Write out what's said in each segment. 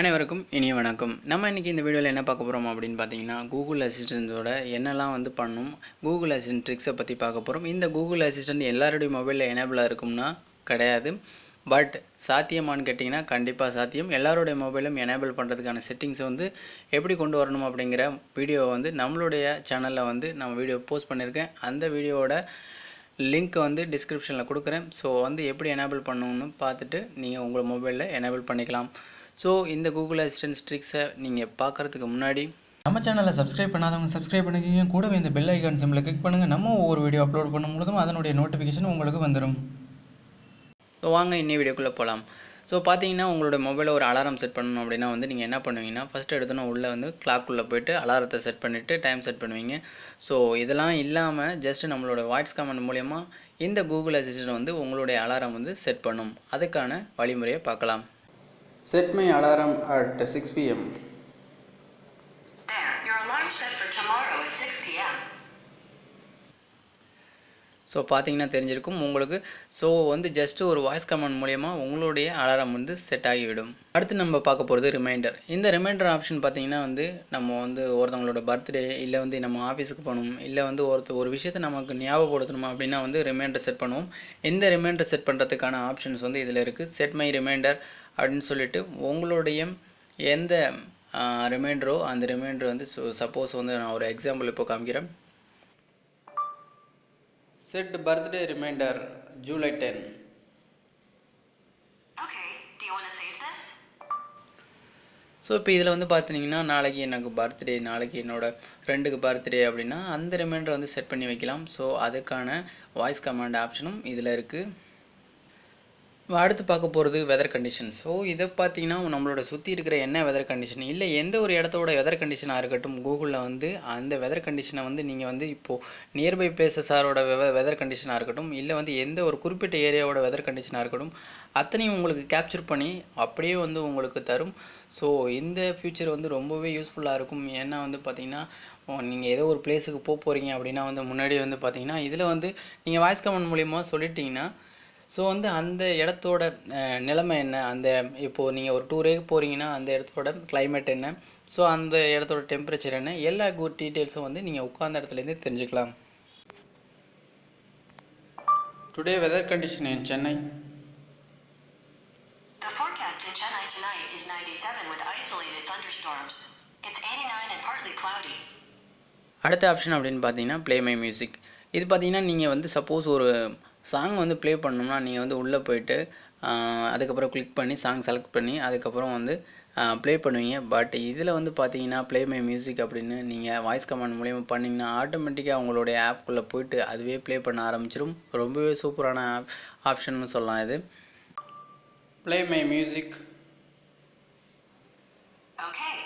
அனைவருக்கும் இனிய வணக்கம். நம்ம இன்றைக்கி இந்த வீடியோவில் என்ன பார்க்க போகிறோம் அப்படின்னு பார்த்தீங்கன்னா கூகுள் அசிஸ்டண்ட்டோட என்னெல்லாம் வந்து பண்ணும் கூகுள் அசிஸ்டன்ட் ட்ரிக்ஸை பற்றி பார்க்க போகிறோம் இந்த கூகுள் அசிஸ்டன்ட் எல்லாருடைய மொபைலில் எனேபிளாக இருக்கும்னா கிடையாது. பட் சாத்தியமானு கேட்டிங்கன்னா கண்டிப்பாக சாத்தியம். எல்லாருடைய மொபைலும் எனேபிள் பண்ணுறதுக்கான செட்டிங்ஸை வந்து எப்படி கொண்டு வரணும் அப்படிங்கிற வீடியோவை வந்து நம்மளுடைய சேனலில் வந்து நம்ம வீடியோ போஸ்ட் பண்ணியிருக்கேன். அந்த வீடியோவோட லிங்க் வந்து டிஸ்கிரிப்ஷனில் கொடுக்குறேன். ஸோ வந்து எப்படி எனேபிள் பண்ணணும்னு பார்த்துட்டு நீங்கள் உங்கள் மொபைலில் எனேபிள் பண்ணிக்கலாம். ஸோ இந்த கூகுள் அசிஸ்டன்ட் ட்ரிக்ஸை நீங்கள் பார்க்குறதுக்கு முன்னாடி நம்ம சேனலை சப்ஸ்கிரைப் பண்ணாதவங்க சப்ஸ்கிரைப் பண்ணிக்கிங்க. கூடவே இந்த பெல் ஐக்கான் சிம்பிளை கிளிக் பண்ணுங்கள் நம்ம ஒவ்வொரு வீடியோ அப்லோட் பண்ணும் பொழுதும் அதனுடைய நோட்டிஃபிகேஷன் உங்களுக்கு வந்துடும் ஸோ வாங்க இன்னி வீடியோக்குள்ளே போகலாம் ஸோ பார்த்தீங்கன்னா உங்களோட மொபைலில் ஒரு அலாரம் செட் பண்ணணும் அப்படின்னா வந்து நீங்கள் என்ன பண்ணுவீங்கன்னா ஃபஸ்ட்டு எடுத்தோன்னே உள்ளே வந்து கிளாக்குள்ளே போயிட்டு அலாரத்தை செட் பண்ணிவிட்டு டைம் செட் பண்ணுவீங்க. ஸோ இதெல்லாம் இல்லாமல் ஜஸ்ட் நம்மளோட வாய்ஸ் கமெண்ட் மூலயமா இந்த கூகுள் அசிஸ்டன்ட் வந்து உங்களுடைய அலாரம் வந்து செட் பண்ணும். அதுக்கான வழிமுறையை பார்க்கலாம். Set my alarm at six PM There, your alarm set for tomorrow at 6 p.m. So பார்த்தீங்கன்னா தெரிஞ்சிருக்கும். உங்களுக்கு ஸோ வந்து ஜஸ்ட் ஒரு வாய்ஸ் கமெண்ட் மூலயமா உங்களுடைய அலாரம் வந்து செட் ஆகிவிடும். அடுத்து நம்ம பார்க்க போகிறது ரிமைண்டர் இந்த ரிமைண்டர் ஆப்ஷன் பார்த்தீங்கன்னா வந்து நம்ம வந்து ஒருத்தவங்களோட பர்த்டே இல்லை வந்து நம்ம ஆஃபீஸுக்கு போகணும் இல்லை வந்து ஒருத்த ஒரு விஷயத்தை நமக்கு ஞாபகப்படுத்தணும் அப்படின்னா வந்து ரிமைண்டர் செட் பண்ணுவோம். இந்த ரிமைண்டர் செட் பண்ணுறதுக்கான ஆப்ஷன்ஸ் வந்து இதில் இருக்குது செட் மை ரிமைண்டர் அப்படின்னு சொல்லிட்டு உங்களுடைய எந்த ரிமைண்டரோ அந்த ரிமைண்டர் வந்து சப்போஸ் வந்து நான் ஒரு எக்ஸாம்பிள் இப்போ காமிக்கிறேன். Set birthday reminder July ten? So இப்போ இதில் வந்து பார்த்தீங்கன்னா நாளைக்கு எனக்கு பர்த்டே நாளைக்கு என்னோட ஃப்ரெண்டுக்கு பர்த்டே அப்படின்னா அந்த ரிமைண்டரை வந்து செட் பண்ணி வைக்கலாம். ஸோ அதுக்கான வாய்ஸ் கமாண்ட் ஆப்ஷனும் இதில் இருக்குது அடுத்து பார்க்க போகிறது வெதர் கண்டிஷன் ஸோ இதை பார்த்தீங்கன்னா நம்மளோட சுற்றி இருக்கிற என்ன வெதர் கண்டிஷன் இல்லை எந்த ஒரு இடத்தோட வெதர் கண்டிஷனாக இருக்கட்டும் கூகுளில் வந்து அந்த வெதர் கண்டிஷனை வந்து நீங்கள் வந்து இப்போது நியர்பை பிளேசஸாரோட வெதர் கண்டிஷனாக இருக்கட்டும் இல்லை வந்து எந்த ஒரு குறிப்பிட்ட ஏரியாவோட வெதர் கண்டிஷனாக இருக்கட்டும் அத்தனையும் உங்களுக்கு கேப்சர் பண்ணி அப்படியே வந்து உங்களுக்கு தரும். ஸோ இந்த ஃபியூச்சர் வந்து ரொம்பவே யூஸ்ஃபுல்லாக இருக்கும். ஏன்னா வந்து பார்த்தீங்கன்னா நீங்கள் ஏதோ ஒரு பிளேஸுக்கு போக போகிறீங்க அப்படின்னா வந்து முன்னாடி வந்து பார்த்தீங்கன்னா இதில் வந்து நீங்கள் வாய்ஸ் கமெண்ட் மூலிமா சொல்லிட்டீங்கன்னா ஸோ வந்து அந்த இடத்தோட நிலைமை என்ன? அந்த இப்போது நீங்கள் ஒரு டூரே போகிறீங்கன்னா அந்த இடத்தோட climate என்ன? ஸோ அந்த இடத்தோட டெம்பரேச்சர் என்ன? எல்லா குட் டீட்டெயில்ஸும் வந்து நீங்கள் உட்கார்ந்த இடத்துலேருந்தே தெரிஞ்சுக்கலாம். Today weather condition in Chennai The forecast in Chennai tonight is 97 with isolated thunderstorms. It's 89 and partly cloudy. அடுத்த ஆப்ஷன் அப்படின்னு பார்த்தீங்கன்னா ப்ளே மை மியூசிக் இது பார்த்தீங்கன்னா நீங்கள் வந்து சப்போஸ் ஒரு சாங் வந்து ப்ளே பண்ணணும்னா நீங்கள் வந்து உள்ளே போயிட்டு அதுக்கப்புறம் கிளிக் பண்ணி சாங் செலக்ட் பண்ணி அதுக்கப்புறம் வந்து ப்ளே பண்ணுவீங்க. பட் இதில் வந்து பார்த்தீங்கன்னா ப்ளே மை மியூசிக் அப்படின்னு நீங்கள் வாய்ஸ் கமாண்ட் மூலியமாக பண்ணிங்கன்னா ஆட்டோமேட்டிக்காக உங்களுடைய ஆப்குள்ளே போயிட்டு அதுவே ப்ளே பண்ண ஆரம்பிச்சிடும் ரொம்பவே சூப்பரான ஆப் ஆப்ஷன்னு சொல்லலாம் இது. Play my music Okay.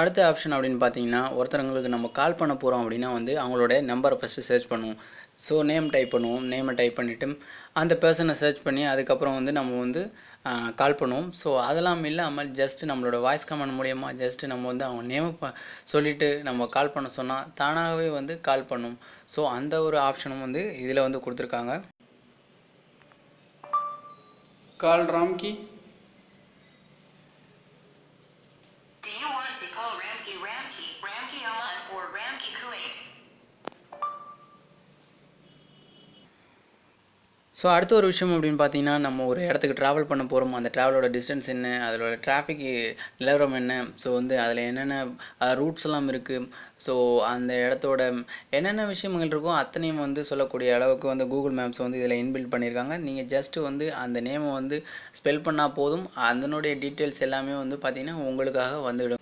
அடுத்த ஆப்ஷன் அப்படின்னு பார்த்தீங்கன்னா ஒருத்தவங்களுக்கு நம்ம கால் பண்ண போகிறோம் அப்படின்னா வந்து அவங்களோட நம்பரை ஃபஸ்ட்டு சர்ச் பண்ணுவோம். ஸோ நேம் டைப் பண்ணுவோம். நேமை டைப் பண்ணிவிட்டு அந்த பர்சனை சர்ச் பண்ணி அதுக்கப்புறம் வந்து நம்ம வந்து கால் பண்ணுவோம். ஸோ அதெல்லாம் இல்லாமல் ஜஸ்ட்டு நம்மளோட வாய்ஸ் கமெண்ட் மூலியமா ஜஸ்ட்டு நம்ம வந்து அவங்க நேமை ப சொல்லிவிட்டு நம்ம கால் பண்ண சொன்னால் தானாகவே வந்து கால் பண்ணும். ஸோ அந்த ஒரு ஆப்ஷனும் வந்து இதில் வந்து கொடுத்துருக்காங்க. Call Ramki. Paul Ramke Ramke, Ramke Oman, or Ramke Kuwait? So அடுத்த ஒரு விஷயம் அப்படின்னு பார்த்தீங்கன்னா நம்ம ஒரு இடத்துக்கு ட்ராவல் பண்ண போகிறோம் அந்த ட்ராவலோட டிஸ்டன்ஸ் என்ன அதோட டிராஃபிக் நிலவரம் என்ன ஸோ வந்து அதில் என்னென்ன ரூட்ஸ் எல்லாம் இருக்குது ஸோ அந்த இடத்தோட என்னென்ன விஷயங்கள் இருக்கோ அத்தனையும் வந்து சொல்லக்கூடிய அளவுக்கு வந்து கூகுள் மேப்ஸ் வந்து இதில் இன்பில்ட் பண்ணியிருக்காங்க. நீங்கள் ஜஸ்ட்டு வந்து அந்த நேமை வந்து ஸ்பெல் பண்ணால் போதும். அதனுடைய டீட்டெயில்ஸ் எல்லாமே வந்து பார்த்தீங்கன்னா உங்களுக்காக வந்துவிடும்.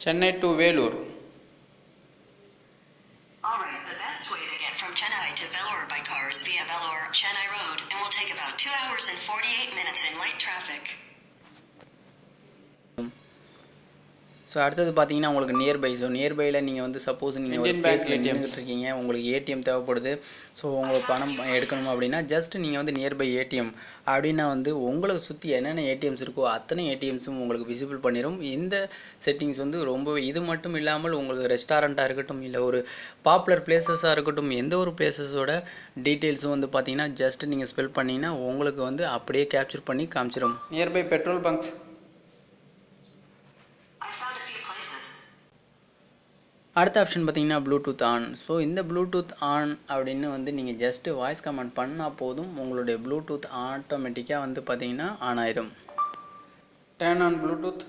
Chennai to Vellore. Alright, the best way to get from Chennai to Vellore by car is via Vellore, Chennai Road, and will take about 2 hours and 48 minutes in light traffic. So அடுத்தது பார்த்தீங்கன்னா உங்களுக்கு nearby so நியர்பையில் நீங்கள் வந்து suppose நீங்கள் பிளேஸில் ATMs. நின்றுட்டு இருக்கீங்க உங்களுக்கு ஏடிஎம் தேவைப்படுது. ஸோ உங்களுக்கு பணம் எடுக்கணும் அப்படின்னா ஜஸ்ட் நீங்கள் வந்து நியர்பை ஏடிஎம் அப்படின்னா வந்து உங்களுக்கு சுற்றி என்னென்ன ஏடிஎம்ஸ் இருக்கோ அத்தனை ஏடிஎம்ஸும் உங்களுக்கு விசிபிள் பண்ணிடும் இந்த செட்டிங்ஸ் வந்து ரொம்பவே இது மட்டும் இல்லாமல் உங்களுக்கு ரெஸ்டாரண்ட்டாக இருக்கட்டும் இல்லை ஒரு பாப்புலர் பிளேசஸாக இருக்கட்டும் எந்த ஒரு பிளேசஸோட டீட்டெயில்ஸும் வந்து பார்த்தீங்கன்னா ஜஸ்ட் நீங்கள் ஸ்பெல் பண்ணிங்கன்னா உங்களுக்கு வந்து அப்படியே கேப்சர் பண்ணி காமிச்சிடும் நியர்பை பெட்ரோல் பங்க்ஸ் அடுத்த ஆப்ஷன் பார்த்தீங்கன்னா ப்ளூடூத் ஆன் ஸோ இந்த ப்ளூடூத் ஆன் அப்படின்னு வந்து நீங்கள் ஜஸ்ட்டு வாய்ஸ் கமெண்ட் பண்ணால் போதும். உங்களுடைய ப்ளூடூத் ஆட்டோமேட்டிக்காக வந்து பார்த்தீங்கன்னா ஆன் ஆயிரும். டேன் ஆன் ப்ளூடூத்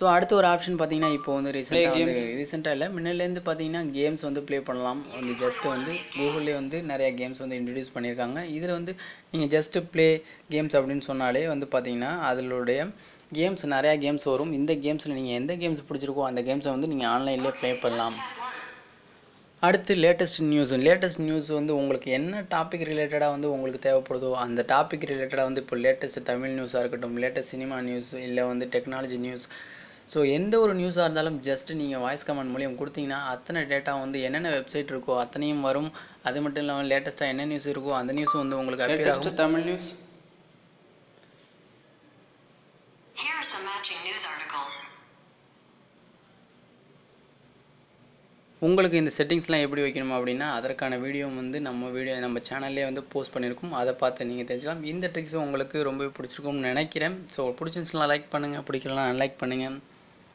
ஸோ அடுத்த ஒரு ஆப்ஷன் பார்த்தீங்கன்னா இப்போ வந்து ரீசெண்டாக. வந்து ரீசெண்டாக இல்லை முன்னிலேருந்து பார்த்தீங்கன்னா கேம்ஸ் வந்து ப்ளே பண்ணலாம். வந்து ஜஸ்ட் வந்து கூகுள்லேயே வந்து நிறைய கேம்ஸ் வந்து இன்ட்ரடியூஸ் பண்ணியிருக்காங்க. இதில் வந்து நீங்கள் ஜஸ்ட்டு ப்ளே கேம்ஸ் அப்படின்னு சொன்னாலே வந்து பார்த்தீங்கன்னா அதனுடைய கேம்ஸ் நிறையா கேம்ஸ் வரும். இந்த கேம்ஸில் நீங்கள் எந்த கேம்ஸ் பிடிச்சிருக்கோ அந்த கேம்ஸை வந்து நீங்கள் ஆன்லைன்லேயே ப்ளே பண்ணலாம். அடுத்து லேட்டஸ்ட் நியூஸ் லேட்டஸ்ட் நியூஸ் வந்து உங்களுக்கு என்ன டாபிக் ரிலேட்டடாக வந்து உங்களுக்கு தேவைப்படுதோ அந்த டாபிக் ரிலேட்டடாக வந்து இப்போ லேட்டஸ்ட் தமிழ் நியூஸாக இருக்கட்டும் லேட்டஸ்ட் சினிமா நியூஸ் இல்லை வந்து டெக்னாலஜி நியூஸ் ஸோ எந்த ஒரு நியூஸாக இருந்தாலும் ஜஸ்ட் நீங்கள் வாய்ஸ் கமெண்ட் மூலியம் கொடுத்தீங்கன்னா அத்தனை டேட்டா வந்து என்னென்ன வெப்சைட் இருக்கோ அத்தனையும் வரும். அது மட்டும் இல்லாமல் லேட்டஸ்ட்டாக என்ன நியூஸ் இருக்கோ அந்த நியூஸ் வந்து உங்களுக்கு latest Tamil news Here are some matching news articles. உங்களுக்கு இந்த செட்டிங்ஸ்லாம் எப்படி வைக்கணும் அப்படின்னா அதற்கான வீடியோ வந்து நம்ம வீடியோ நம்ம சேனல்லே வந்து போஸ்ட் பண்ணியிருக்கோம் அதை பார்த்து நீங்கள் தெரிஞ்சுக்கலாம். இந்த ட்ரிக்ஸ் உங்களுக்கு ரொம்பவே பிடிச்சிருக்கும்னு நினைக்கிறேன். ஸோ பிடிச்சிருந்துச்சுன்னா லைக் பண்ணுங்கள் பிடிக்கலாம் லைக் பண்ணுங்கள்